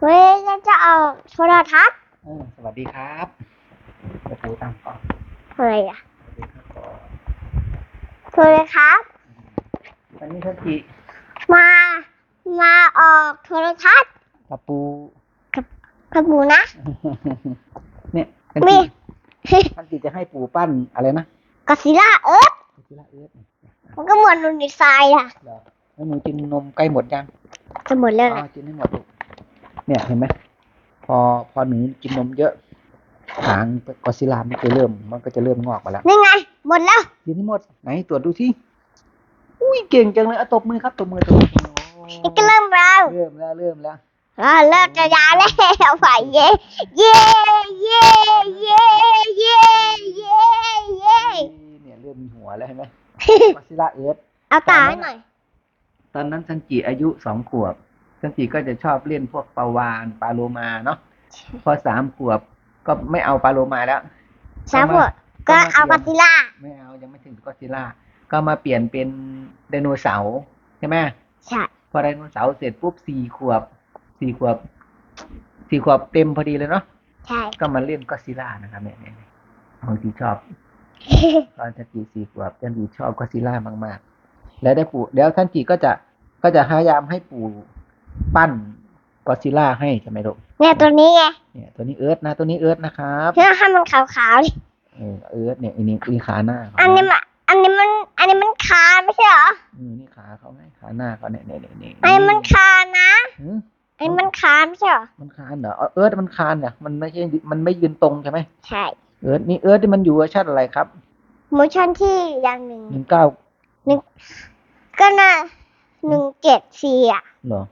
เฮ้ยเราจะเอาโทรทัศน์เออสวัสดีครับจะปูตั้งก่อนอะไรอะสวัสดีครับก่อนโทรทัศน์วันนี้ทัศจิมา มาออกโทรทัศน์กระปูกระปูนะ เนี่ยทัศมี จิทัศจิจะให้ปูปั้นอะไรนะกอซิล่าเอิร์ธกุลาเอิร์ธเนี่ยมันก็เหมือนนูนดีไซน์อะเหรอ แล้วหนูกินนมใกล้หมดยังจะหมดแล้วอ๋อนะกินให้หมดลูกเนี่ยเห็นไหมพอพอหนูกินนมเยอะหางกอซิลลามันจะเริ่ม มันก็จะเริ่มงอกมาแล้วนี่ไง หมดแล้วกินให้หมดไหนตรวจดูสิอุ้ยเก่งจังเลยเอาตบมือครับตบมือตบมือโอ้นี่ก็เริ่มแล้วเริ่มแล้วเริ่มแล้วอ่าเริ่มจะยาแล้วฝ่ายเย่เย่เย่เย่เย่เย่เย่เนี่ยเริ่มมีหัวแล้วเห็นไหมกอซิลลาเอิร์ธเอาตาให้หน่อย ตอนนั้นซันจิอายุสองขวบซันจิก็จะชอบเล่นพวกปลาวานปลาโลมาเนาะพอสามขวบก็ไม่เอาปลาโลมาแล้วสามขวบก็เอากอซิล่าไม่เอายังไม่ถึงก็อดซิลล่าก็มาเปลี่ยนเป็นไดโนเสาร์ใช่ไหมใช่พอไดโนเสาร์เสร็จปุ๊บสี่ขวบสี่ขวบสี่ขวบเต็มพอดีเลยเนาะใช่ก็มาเล่นก็อดซิลล่านะครับเนี่ยเนี่ยบางทีชอบตอนทันจีสี่ขวบทันจีชอบก็อดซิลล่ามากๆ แล้วได้ปู่เดี๋ยวทันจีก็จะก็จะพยายามให้ปู่ปั้นก็อดซิลล่าให้ใช่ไหมลูกเนี่ยตัวนี้ไงเนี่ยตัวนี้เอิร์ธนะตัวนี้เอิร์ธนะครับเพื่อให้มันขาวๆดิเออเอิร์ธเนี่ยอันนี้อันนี้ขาหน้าเขาอันนี้มันอันนี้มัน อันนี้มันคานไม่ใช่เหรออืมนี่ขาเขาไหมขาหน้าเขาเนี่ยเนี่ยเนี่ยเนี่ยอันนี้มันคานนะหืออันนี้มันคานไม่ใช่เหรอ มันคานเหรอเอาเอิร์ธมันคานเนี่ยมันไม่ใช่ มันไม่ยืนตรงใช่ไหมใช่ เอิร์ธนี่เอิร์ธที่มันอยู่เวอร์ชันอะไรครับโมชั่นที่อย่างหนึ่งหนึ่งเก้า ก็น่าหนึ่งเจ็ดสี่อะเหรอ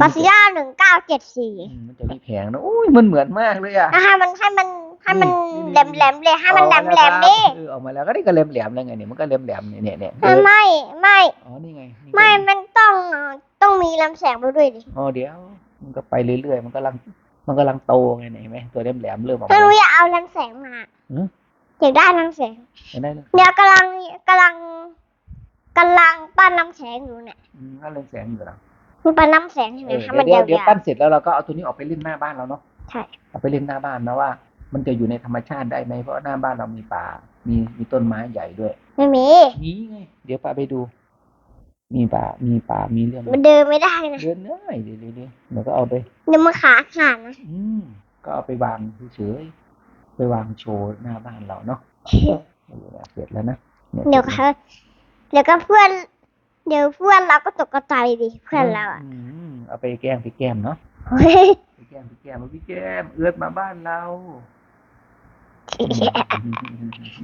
บาซิล่าหนึ่งเก้าเจ็ดสี่อืมมันจะมีแผงนะอุ้ยมันเหมือนมากเลยอะ ให้มันให้มันให้มันนี่นี่แหลมแหลมๆเลยให้มันแหลมแหลมๆดิเออออกมาแล้วก็ได้ก็แหลมแหลมๆแล้วไงเนี่ยมันก็แหลมแหลมๆเนี่ยเนี่ยเนี่ยไม่ไม่ไม่อ๋อนี่ไงนี่ไม่มันต้องต้องมีลำแสงไปด้วยดิอ๋อเดี๋ยว มันก็ไปเรื่อยๆมันกำลังมันกำลังโตไงเนี่ยเห็นไหมตัวแหลมแหลมๆเริ่มออกถ้ามา หนูอยากเอาลำแสงมาหืออยากได้ลำแสงเห็นได้เลยเนี่ยกำลังกำลัง กำลังปั้นลำแสงอยู่เนี่ยอืมก็เรืองแสงอยู่แล้วมันปั้นลำแสงใช่ไหมเออให้มันเดี๋ยยาววเดี๋ยวปั้นเสร็จแล้วเราก็เอาตัวนี้ออกไปเล่นหน้าบ้านเราเนาะๆใช่ เอาไปเล่นหน้าบ้านนะว่า มันจะอยู่ในธรรมชาติได้ไหมเพราะหน้าบ้านเรามีป่า มีมีต้นไม้ใหญ่ด้วยไม่มี นี่ไงเดี๋ยวพาไปดู มีป่ามีป่ามีเรื่องมันเดินไม่ได้นะเดินได้เดี๋ยวเดี๋ยวเดี๋ยวเดี๋ยวก็เอาไป เดี๋ยวมันขาขาดนะอืมก็เอาไปวางเฉยๆไปวางโชว์หน้าบ้านเราเนาะเออเสร็จแล้วนะนี่เดี๋ยวเขา เดี๋ยวก็เพื่อน เดี๋ยวเพื่อนเราก็ตกกระจายดิเพื่อนเราอะมเอาไปแกล้งไปแกล้มเนาะเฮ้ยไปแกล้มไปแกล้มมาพี่แกล้มเอื้อดมาบ้านเรา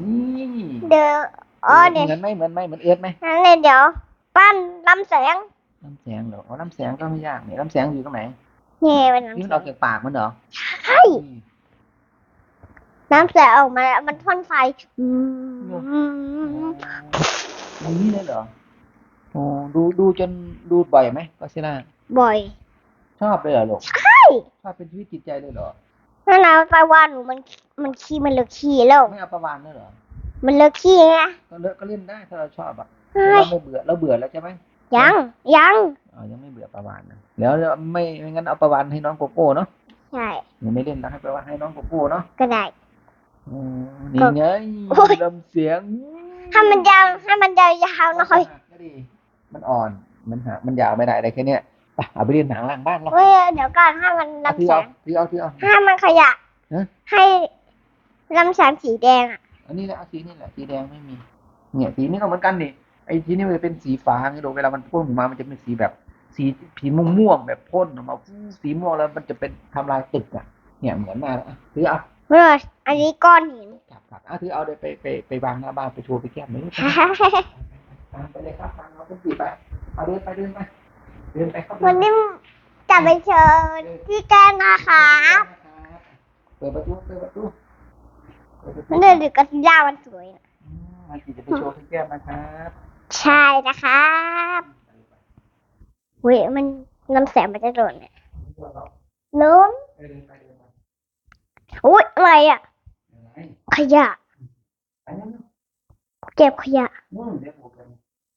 นี่เดี๋ยวอ๋อเดี๋ยวเหมือนไหมเหมือนไหมเหมือนเอื้อดไหมนั่นเลยเดี๋ยว ปั้นลำแสงน้ำแสงเหรออ๋อน้ำแสงก็ไม่ยากเนี่ยน้ำแสงอยู่ตรงไหนเนี่ยเป็นนี่น้ำมันแสอองกจากปากมันเหรอใช่น้ำแสงออกมาแล้วมันพ่นไฟอืม อ ย่างนี้เลยเหรอโอ้ดูดูจนดูบ่อยไหมก็ซิล่าบ่อยชอบเลยเหรอลูกใช่ชอบเป็นชีวิตจิตใจเลยเหรอนั่นนะไปว่าหนูมันมันขี้มันเลิกขี้แล้ว ไม่เอาประวานเลยเหรอ มันเลิกขี้ไงก็เลิกก็เล่นได้ถ้าเราชอบอะเฮ้เรายไม่เบื่อเราเบื่อแล้วใช่ไหมยังยังอ๋อยังไม่เบื่อประวานนะแล้วไม่ไม่งั้นเอาประวานให้น้องโกโก้เนาะใช่หนูไม่เล่นแล้วให้ประวานให้น้องโกโก้เนาะก็ได้อืมนี่ไงโอ้ยลำเสียง ให้มันยาวให้มันยาวๆหน่อยก็ดี มันอ่อน มันหา มันยาวไม่ได้อะไรแค่เนี้ยไปเอาไปเล่นหนังล่างบ้านเราเฮ้ยเดี๋ยวก่อนให้มันเอาลำถือแสเอางถือเอาถือเอา ให้มันขยะฮะ ให้ลำแสงสีแดงอะอันนี้แหละเอาสีนี่แหละสีแดงไม่มี เนี่ยสีนี้ก็เหมือนกันนี่ไอ้สีนี้มันจะเป็นสีฟ้าไงดูเวลามันพ่นออกมา มันจะเป็นสีแบบ สีสีม่วงม่วงๆแบบพ่นออกมาฟูสีม่วงแล้วมันจะเป็นทำลายตึกอะ เนี่ยเหมือนมากเลยอะถือเอาเฮ้ยอันนี้ก้อนหิน กลับกลับอะถือเอาเดี๋ยวไปไปไปวางหน้าบ้านไปโชว์ไปแก้มเลยตามไปเลยครับตามเราเป็นสีไปเอาเดินไปเดินไปเดินไปครับวันนี้จะไปเชิญพี่แกนนะคะเปิดประตูเปิดประตูเปิดประตูมันเดินดึกกับย่ามันสวยนะอืมมันจะไปโชว์พี่แก้มนะครับ ใช่นะครับเว้ยมันลำแสงมันจะโดนเนี่ยล้นเดินไปเดินมาอุ้ยอะไรอะอะไร ขยะ ไปนั่นเก็บขยะนู่นเดี๋ยวผม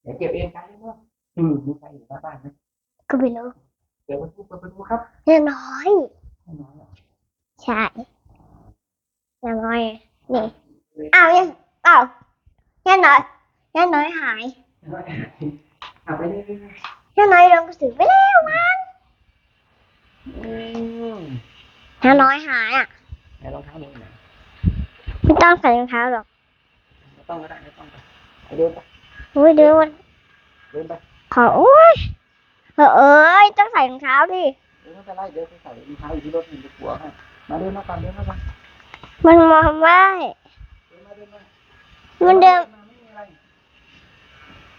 เดี๋ยวเก็บเองไปเนาะอืมมีใครอยู่หน้าบ้านไหมก็ไม่รู้เปิดประตูเปิดประตูครับเรียบร้อย ให้น้อยอะใช่เรียบร้อย นี่อ้าวยังอ้าวยังน้อยยังน้อยหายเอาไปเลยยังน้อยโดนกระสือไปแล้วมั้งอืมยังน้อยหายอะไหนรองเท้าเลยไหน ไม่ต้องใส่รองเท้าหรอกไม่ต้องก็ได้ไม่ต้องก็ไปเดินไปอุ้ยเดี๋ยวมันเดินไปขอโอ้ยเออเอ้ยต้องใส่รองเท้าดิเดินไม่เป็นไรเดินไปใส่รองเท้าอยู่ที่รถมันจะกลัวให้มาเดินมาก่อนเดินมาก่อนมันมองไม่เดินมาเดินมามันเดิมไม่มีอะไร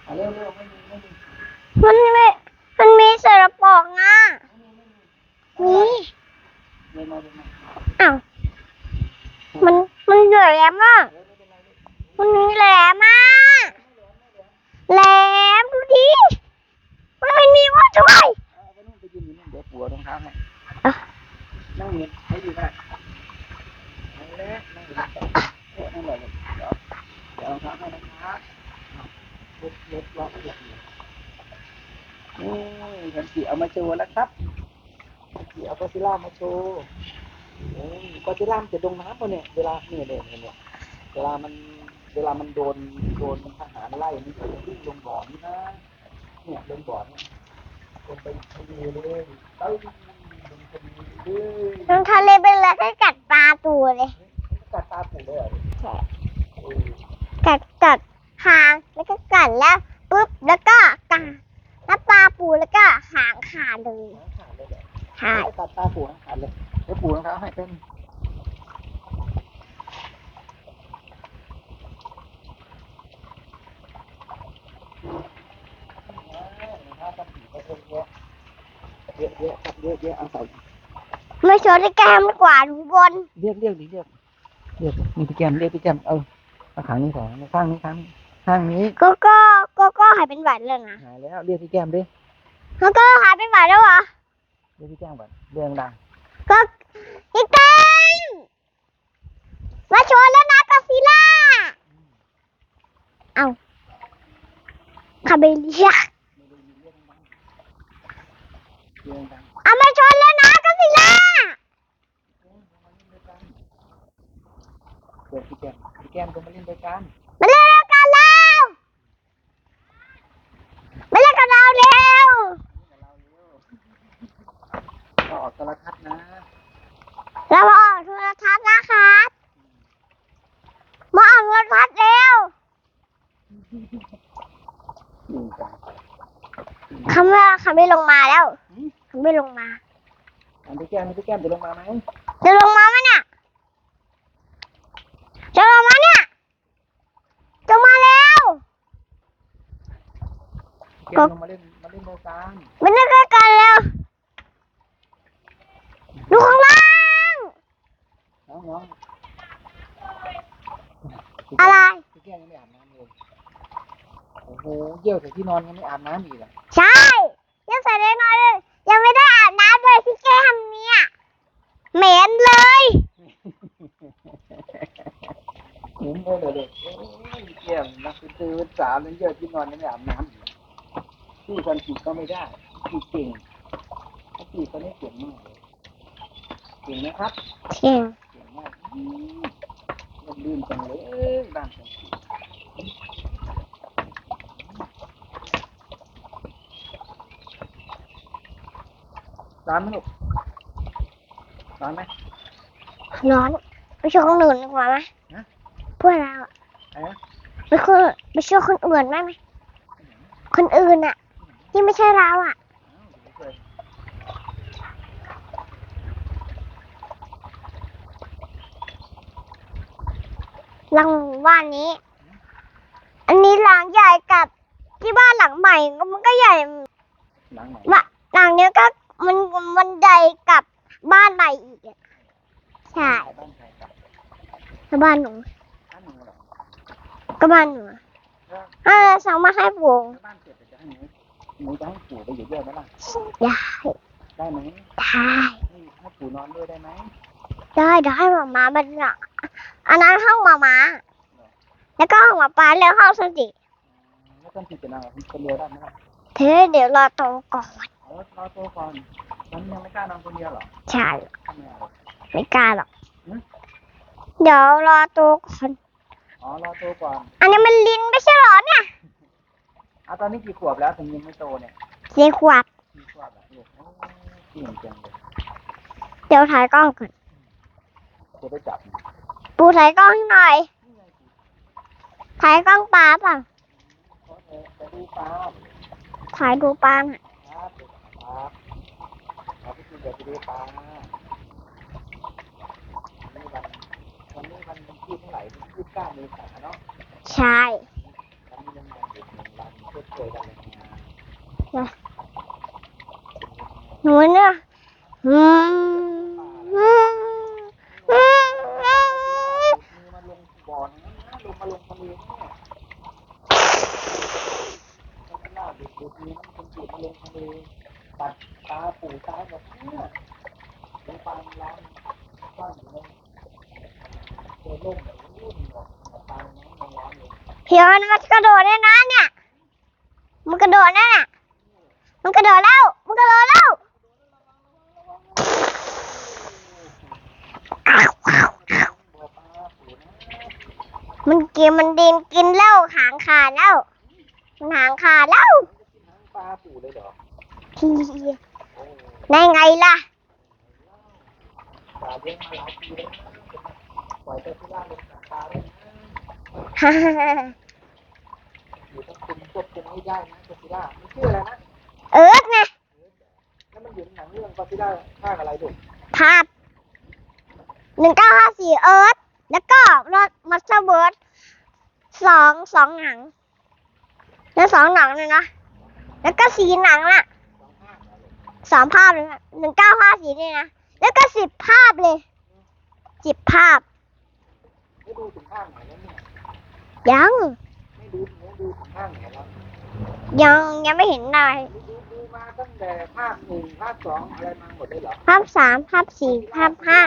อะเร็วเร็วไม่มีไม่มี มันไม่มันมีเสือปอกอะมี เดินมาเดินมา อ้าวมัน มอะมันมีแหลมอะแหลมดูดิมันไม่มีว่าด้วยเอาไปนู่นไปยืนอยู่นู่เดี๋ยวปัวรองเท้าให้อะนั่งอยู่ให้อยู่ได้นั่งเลยนั่งอยู่ได้เอ๊ะนั่งเลยเดี๋ยวเดี๋ยวรองเท้าให้นะครับเอารถรถล็อกอยู่นี่ฉันสีเอามาโชว์แล้วครับฉันสีเอาก็ซิล่ามาโชว์ ก็ซิล่ามจะดงน้ำปะเนี่ย เวลาเนี่ยเนี่ยเนี่ยเนี่ยเวลามัน เวลามันโดนโดนทหารไล่มันจะวิ่งลงบ่อนี่นะเนี่ยลงบ่อนี่ลงไปทะเลเลยไปลงทะเลเลยน้องทะเลเป็นอะไรก็กัดปลาตัวเลยกัดตาปูเลยเหรอใช่กัดกัดหางแล้วก็กัดแล้วปุ๊บแล้วก็กัดแล้วปลาปูแล้วก็หางขาดเลยหางขาดเลยเหรอหายกัดตาปูหางขาดเลย เดี๋ยวปูรองเท้าให้เป็นเยอะเยอะครับเยอะเยอะเอาใส่ไม่ชนที่แก้มดีกว่าดูบนเรียกเรียกดิเรียกเรียกนี่พี่แกมเรียกพี่แกมเออเอาขางนี้ใส่ข้างนี้ข้างนี้ข้างนี้ก็ก็ก็ก็หายเป็นหวัดเลยนะหายแล้วเรียกพี่แกมดิแล้วก็หายเป็นหวัดแล้วเหรอเรียกพี่แกมก่อนเรื่องดังก็ พี่แก้มมาชนแล้วนะกอซิลล่า เอาคาเบเลียเรื่องดังเอามาชนแล้วนะกอซิลล่าเดี๋ยวพี่แกมพี่แกมจะมาเล่นด้วยกันมาเล่นกันแล้วมาเล่นกันเราเร็ว ก็ออกโทรทัศน์นะ เรามาออกโทรทัศน์นะครับมาออกโทรทัศน์เร็วหนึ่งกันคำว่าคำไม่ลงมาแล้วคำไม่ลงมาอันพี่แกมพี่แกมจะลงมาไหมจะลงมาไหมเนี่ยจะลงมาเนี่ยจะมาแล้วพี่แกมลงมาเล่นมาเล่นด้วยกันมาเล่นด้วยกันแล้วดูข้างล่าง น้องน้อง อะไร พี่แกมยังไม่อาบน้ำเลยโอ้โหเยี่ยวใส่ที่นอนยังไม่อาบน้ำอีกอะใช่ยังใส่ได้น้อยเลยยังไม่ได้อาบน้ำเลยพี่แก้มเนี่ยเหม็นเลยเห็นเลยเลยโอ้ยพี่แกมนักดนตรีวันสาวนั้นเยี่ยวที่นอนยังไม่อาบน้ำอีกพี่คนจีบก็ไม่ได้พี่เก่งถ้าจีบคนนี้เก่งมากเลยเก่งนะครับเก่งเก่งมากอืมมันลื่นจังเลยเอ้ยบ้านจัง ร้อนไหมลูกร้อนไหมร้อนไปช่วยคนอื่นดีกว่าไหมฮะเพื่อนเราอะอะไรนะไปช่วยไปช่วยคนอื่นได้ไหมคนอื่นอะที่ไม่ใช่เราอะอ้าวเดี๋ยวไปหลังบ้านนี้ อันนี้หลังใหญ่กับที่บ้านหลังใหม่ก็มันก็ใหญ่ หลังไหนบะหลังนี้ก็ มันมันใหญ่กับบ้านใหม่อีกอะใช่บ้านใครครับแล้วบ้านหนูบ้านหนูเหรอก็บ้านหนูอะเออสั่งมาให้ปู่ถ้าบ้านเสร็จจะให้หนูหนูจะให้ปู่ไปอยู่ด้วยไหมล่ะได้ได้ไหมได้ให้ให้ปู่นอนด้วยได้ไหมได้เดี๋ยวให้หมามาเป็นหลังอันนั้นห้องหมามาแล้วก็ห้องหมาป้าแล้วห้องสติแล้วต้นทีจะนอนกับคนเดียวได้ไหมล่ะ เธอเดี๋ยวรอโตก่อน อ๋ออรอโตก่อนมันยังไม่กล้านอนคนเดียวเหรอใช่ทำไมอะไม่กล้าหรอกเดี๋ยวรอตัวก่อนอ๋อรอโตก่อนอันนี้มันลิ้นไม่ใช่เหรอเนี่ยอะตอนนี้กี่ขวบแล้วถึงยังไม่โตเนี่ยสี่ขวบกี่ขวบแล้วลูกโอ้เก่งจังเลยเดี๋ยวถ่ายกล้องก่อนจะได้จับปูถ่ายกล้องให้หน่อยถ่ายกล้องปลาเปล่ะจะดูปลาถ่ายดูปลาหน่อย ครับครับเราพี่จะไปดูปลาวันนี้วันวันนี้วันที่เท่าไหร่ที่ยี่สิบเก้าเมษาเนาะใช่วันนี้ยังงานอยู่หนึ่งวันชดเชยกันเลยงานหนูเนี่ยอืมอืมอืมอืม มือมาลงบ่อนะลงมาลงทะเลเนี่ยถ้าล่าเด็กเด็กนี้มันเป็นเด็กมาลงทะเลตัด ตาปูตาแบบเนี่ยลงปลาล้างก้อนอยู่ในตัวล่มแบบนี้หมดปลาน้ำมันร้อนเลยเพียวมันกระโดดได้นะเนี่ย มันกระโดดนั่นน่ะ มันกระโดดแล้ว มันกระโดดแล้วอ้าวอ้าวอ้าวบัวปลาปูนะมันกินมันดินกินแล้วหางขาดแล้ว มันหางขาดแล้วทั้งปลาปูเลยเหรอ ทีโอ้ได้ไงล่ะปลาเลี้ยงมาหลายปีแล้วนะปล่อยไปที่ล่างลงจากปลาเลยนะฮ่าฮ่าฮ่าอยู่ต้องคุมควบคุมให้ได้นะกอซิล่ามันชื่ออะไรนะเอิร์ธไงแล้วมันอยู่ในหนังเรื่องกอซิล่าภาคอะไรลูกภาพหนึ่งเก้าห้าสี่เอิร์ธแล้วก็รถมัสเตอร์เบิร์ดสองสองหนัง แล้วสองหนังเลยนะ แล้วก็สีหนังน่ะ สองภาคเหรอลูกสองภาพเลยนะหนึ่งเก้าห้าสี่นี่นะ แล้วก็สิบภาพเลยสิบภาพไม่ดูถึงภาคไหนแล้วเนี่ยยังไม่ดูไม่ดูถึงภาคไหนแล้วยังยังไม่เห็นอะไรดูดูมาตั้งแต่ภาคหนึ่งภาคสองอะไรมาหมดเลยเหรอภาพสามภาพสี่ภาพห้า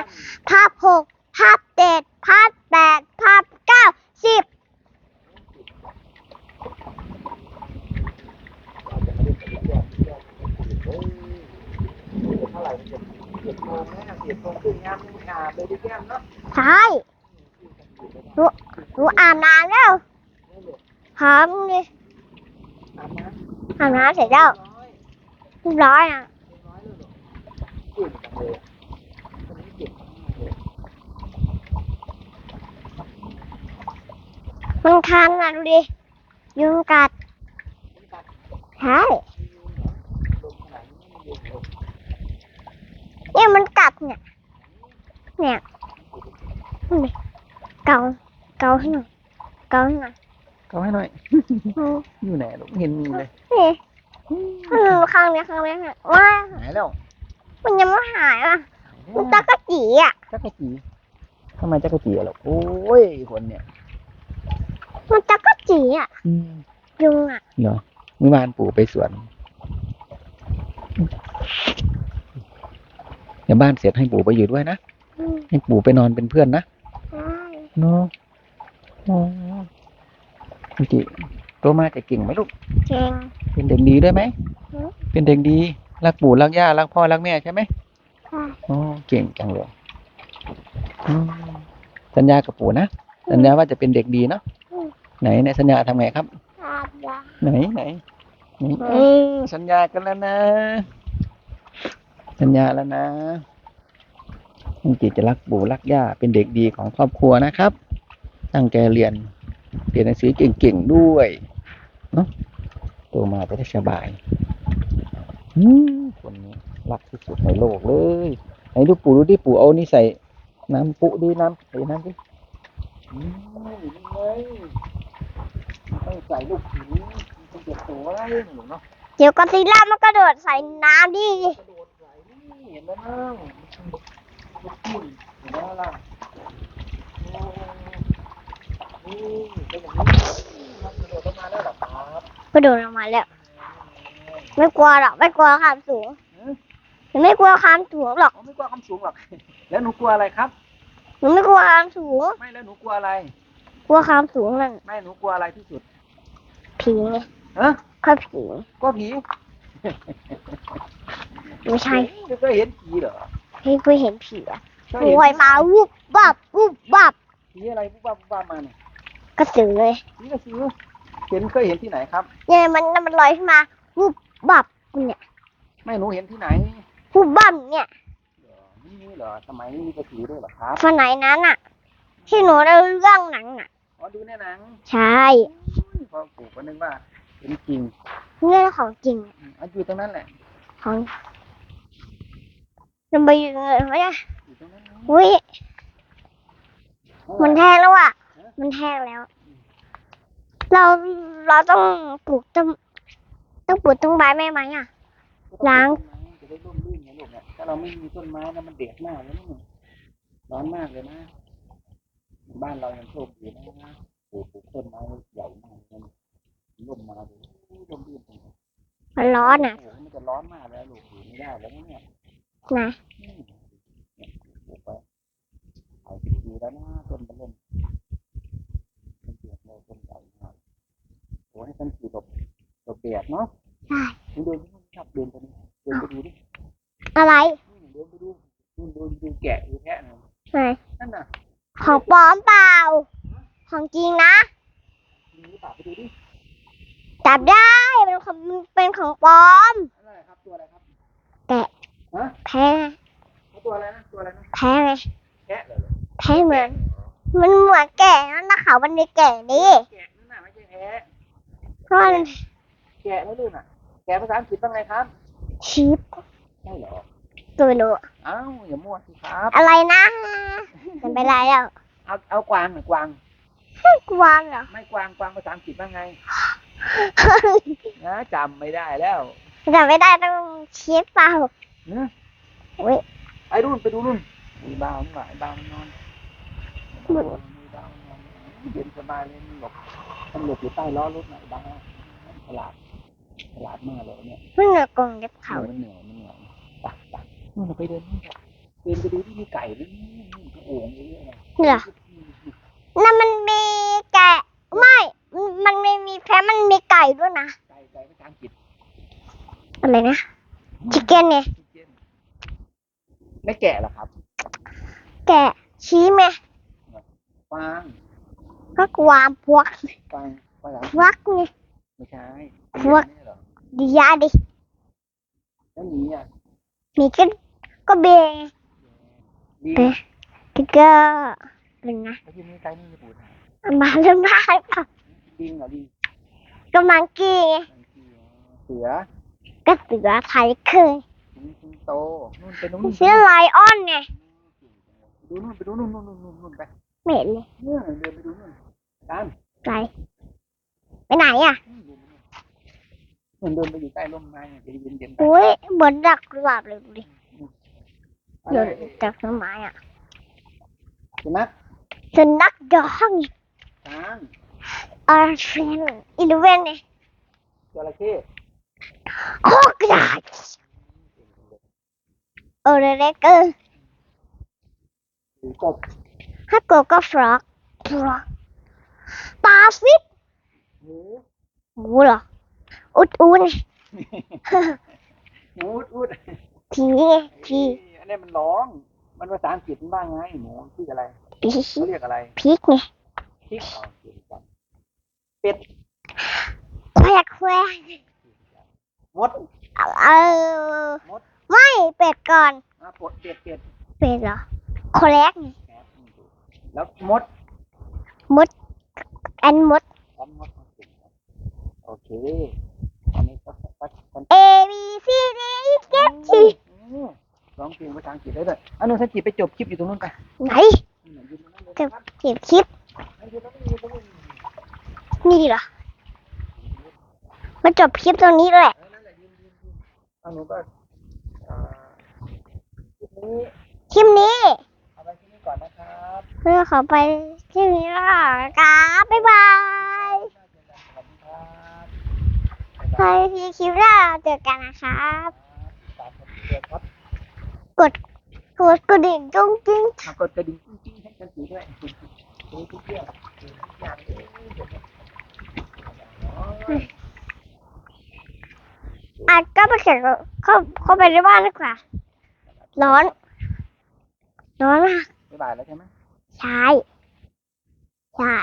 ภาพหกภาพเจ็ดภาพแปดภาพเก้าสิบเราจะมาเล่นกันแย เท่าไหร่มันจะเจ็ดโมงนะเจ็ดโมงครึ่งงานงานเลยดิแก้มเนาะใช่หนูหนูอาบน้ำแล้วหลุดพร้อมเลยอาบน้ำอาบน้ำเสร็จแล้วร้อยเรียบร้อยอะมันคันอะดูดิยุงกัดใช่ ลงขนาดนี้ไม่ยุงลง เนี่ยมันกัดเนี่ย เนี่ยนี่ดิเกาเกาให้หน่อยเกาให้หน่อยก็ให้หน่อยอืมอยู่ไหนลูกเห็นมีเลยนี่อืมข้างเนี้ยข้างเนี้ยค่ะว้าหายแล้ว มันยังไม่หายอะมันตะกะจีอะจักรจีทำไมจักรจีอะลูกโอ้ยคนเนี่ย มันตะกะจีอะอืมยุงอะเหรอเมื่อวานปู่ไปสวน เดี๋ยวบ้านเสร็จให้ปู่ไปอยู่ด้วยนะอืมให้ปู่ไปนอนเป็นเพื่อนนะใช่เนาะอ๋อจริงๆโตมาจะเก่งไหมลูกเก่งเป็นเด็กดีด้วยไหมอืมเป็นเด็กดีรักปู่รักย่ารักพ่อรักแม่ใช่ไหมใช่อ๋อเก่งจังเลยอืมสัญญากับปู่นะสัญญาว่าจะเป็นเด็กดีเนาะไหนในสัญญาทำไงครับอาบน้ไหนไหนไหนเออสัญญากันแล้วนะ สัญญาแล้วนะอังกิจะรักปู่รักย่าเป็นเด็กดีของครอบครัวนะครับ ตั้งใจเรียนเรียนหนังสือเก่งๆด้วยเนาะโตมาจะได้สบายอืคนนี้รักที่สุดในโลกเลยไหนดูปู่ดูดิปู่เอานี่ใส่น้ำปุดิน้ำใส่น้ำดิอืมนี่ไงไม่ใส่ลูกผีมันจะเจ็บตัวอะไรหนูเนาะเดี๋ยวก็ซิลล่ามันกระโดดใส่น้ำดิกระโดด เห็นไหมน้องลูกพี่เห็นไหมล่ะโอ้นี่เป็นอย่างนี้มันกระโดดลงมาแล้วเหรอครับกระโดดลงมาแล้ว ไม่กลัวหรอกไม่กลัวความสูงหนูไม่กลัวความสูงหรอกอ๋อไม่กลัวความสูงหรอก แล้วหนูกลัวอะไรครับหนูไม่กลัวความสูง ไม่แล้วหนูกลัวอะไร กลัวความสูงนั่นไม่หนูกลัวอะไรที่สุด ผีไงฮะข้าผีกลัวผี ไม่ใช่ไม่เคยเห็นผีเหรอพี่เคยเห็นผีอะเคยโวเห็นยมาวุบวับวุบวับผีอะไรปุ๊บปั๊บปุ๊บปั๊บมาเนี่ยกระสือเลยผีกระสือเห็นเคยเห็นที่ไหนครับ เนี่ยมันมันลอยขึ้นมาวุบวับเนี่ยไม่หนูเห็นที่ไหนวุบวับเนี่ยเหรอนี่เหรอสมัยนี้มีกระสือด้วยเหรอครับฝันไหนนั้นอะที่หนูได้เรื่องหนังอะอ๋อดูในหนังใช่อุ้ยพอปู่ก็นึกว่าเป็นจริงเรื่องของจริงอืมเอาอยู่ตรงนั้นแหละของ มันไปอยู่เลยไม่ได้อยู่ตรงนั้นนะอุ้ยมันแห้งแล้วอะมันแห้งแล้ว เราเราต้องปลูกต้นต้องปลูกต้นไม้ไหมไหมอะล้าง จะได้ร่มรื่นไงลูกเนี่ยถ้าเราไม่มีต้นไม้นะมันเดือดมากเลยนะร้อนมากเลยนะ บ้านเรายังโชคดีนะปลูกปลูกต้นไม้ใหญ่มากเลยร่มมาเลยร่มรื่นตรงนี้มันร้อนอะโอ้โหมันจะร้อนมากเลยลูกอยู่ไม่ได้แล้วนะเนี่ย นะอืมเนี่ยปลูไปเอาสิบปีแล้วนะต้นมันเริ่มต้นเดือดเลยต้นใหญ่มากโอ้ให้ต้นสีหลบหลบแดดเนาะใช่ดูเดินไปนู่นครับเดินไปนี่เดินไปดูดิอะไรอืมเดินไปดูดูดูดูแกะดูแพะนะไหนนั่นน่ะของปลอมเปล่า ของจริงนะ มีหรือเปล่าไปดูดิ จับได้ เป็นของเป็นของปลอม อะไรครับตัวอะไรครับ แกะ ฮะ แพ้ ตัวอะไรนะตัวอะไรนะแพ้ไงแกะเหรอแพ้เหมือน มันเหมือนแกะนั่นนะเขามันมีแกะดิแกะนั่นน่ะไม่ใช่แพะเพราะมันแกะแล้วลูกน่ะ แกะภาษาอังกฤษว่าไงครับชีพใช่เหรอตัวไม่รู้เอ้าอย่ามั่วสิครับอะไรนะมันไปไรแล้วเอาเอากวางหน่อยกวาง กวางเหรอไม่กวางกวางภาษาอังกฤษว่าไงนะจำไม่ได้แล้วจำไม่ได้ต้องชีพเปล่าเนอะ ไอ้รุ่นไปดูรุ่นไอ้บ้าวนี่หว่าไอ้บ้าวมันนอนไอ้บ้าวมันนอนเย็นสบายเลยมันหลบมันหลบอยู่ใต้ล้อรถไหนบ้างฉลาดฉลาดมากเลยเนี่ยมันเหนือกรงเล็บเขามันเหนื่อยมันเหนื่อยไปไปนู่นเราไปเดินนู่นกันเดินไปดูที่มีไก่ด้วยนี่กระโอ่งเยอะๆเลยเหรอนั่นมันมีแกะไม่ มันไม่มีแพ้มันมีไก่ด้วยนะ ไก่ไก่ภาษาอังกฤษอะไรนะชิคเก้นเนี่ยชิคเก้น ไม่แกะเหรอครับแกะชี้ไหมฟางก็กวางพวกฟางภาษาอังพกฤษวกนี่ไม่ใช่พวกไม่ใช่เหรอดียาดิแล้วหนีอะมีก็ก็เบงดีเอ๊ะก็ก็อะไรนะแล้วที่นี่ไก่นี่จะปูถ่ายเอามาเรื่องบ้าหรือเปล่าดิงเหรอดิงก็มังกี้ไงเสือก็เสือไทยเคย สิงสิงโตนู่นไปนู่นชื่อไลออนไงดูนู่นไปดูนู่นนู่นนู่นนู่นนู่นไปไม่เห็นเลยเนี่ยเดินไปดูนู่นตามไรไปไหนอะมันเดินไปอยู่ใต้ร่มไม้เนี่ยจะเย็นเย็นๆไปอุ้ยเหมือนดักกุหลาบเลยดูดิอะเดิไรนจากต้นไม้อะสุนัขสุนัขดองช้างอาร์เฟนอีเลเวนเนี่ยจระเข้โคกระดาษ โอเรเรเกอร์หรือกบฮักโกก็ฟรอกฟรอกปลาฟิตหมูหมูเหรออุดอุดหมูอุดอุดผีไงผีอันนี้มันร้อง มันภาษาอังกฤษมันว่าไงหมูชื่ออะไรผีเขาเรียกอะไรพริกไงพริกอ๋อเก่งจังเป็ดแควกแควกมดเอาเอา ไม่เป็ดก่อน อะปดเป็ดเป็ดเป็ดเหรอโคแลกไงแอบแล้วมด อันมดอันมดโอเค อันนี้ก็ก็ก็ A B C D E F G อืมร้องเพลงภาษาอังกฤษได้ด้วยอันนู้นสันจิไปจบคลิปอยู่ตรงนู้นไปไหนอืมยืนตรงนั้นเลยจะครับเก็บคลิปยืนตรงนั้นยืนตรงนั้นนี่เหรอมาจบคลิปตรงนี้ด้วยเออนั่นแหละยืนยืนยืนอันนู้นก็อ่าคลิป นี้คลิปนี้เอาไปที่นี่ก่อนนะครับเพื่อขอไปคลิปนี้แล้วครับบ๊ายบายสวัสดีครับใครที่คลิปหน้าเจอกันนะครับตามผมเดือนครับกดกระดิ่งจุ้งจิ้งมากดกระดิ่งกิ้งๆให้กันสีด้วยดูทุกเรื่องดูทุกอย่างเลยเดี๋ยวนะอ๋ออาจก็ไปเขียนเข้าเข้าไปในบ้านดีกว่า ร้อน ร้อนมากบ๊ายบายแล้วใช่ไหมใช่ใช่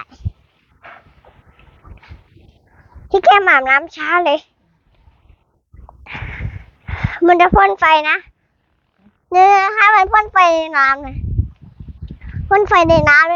ที่แก้มอาบน้ำช้าเลย มันจะพ่นไฟนะเนี่ยให้มันพ่นไฟในน้ำนะพ่นไฟในน้ำเลย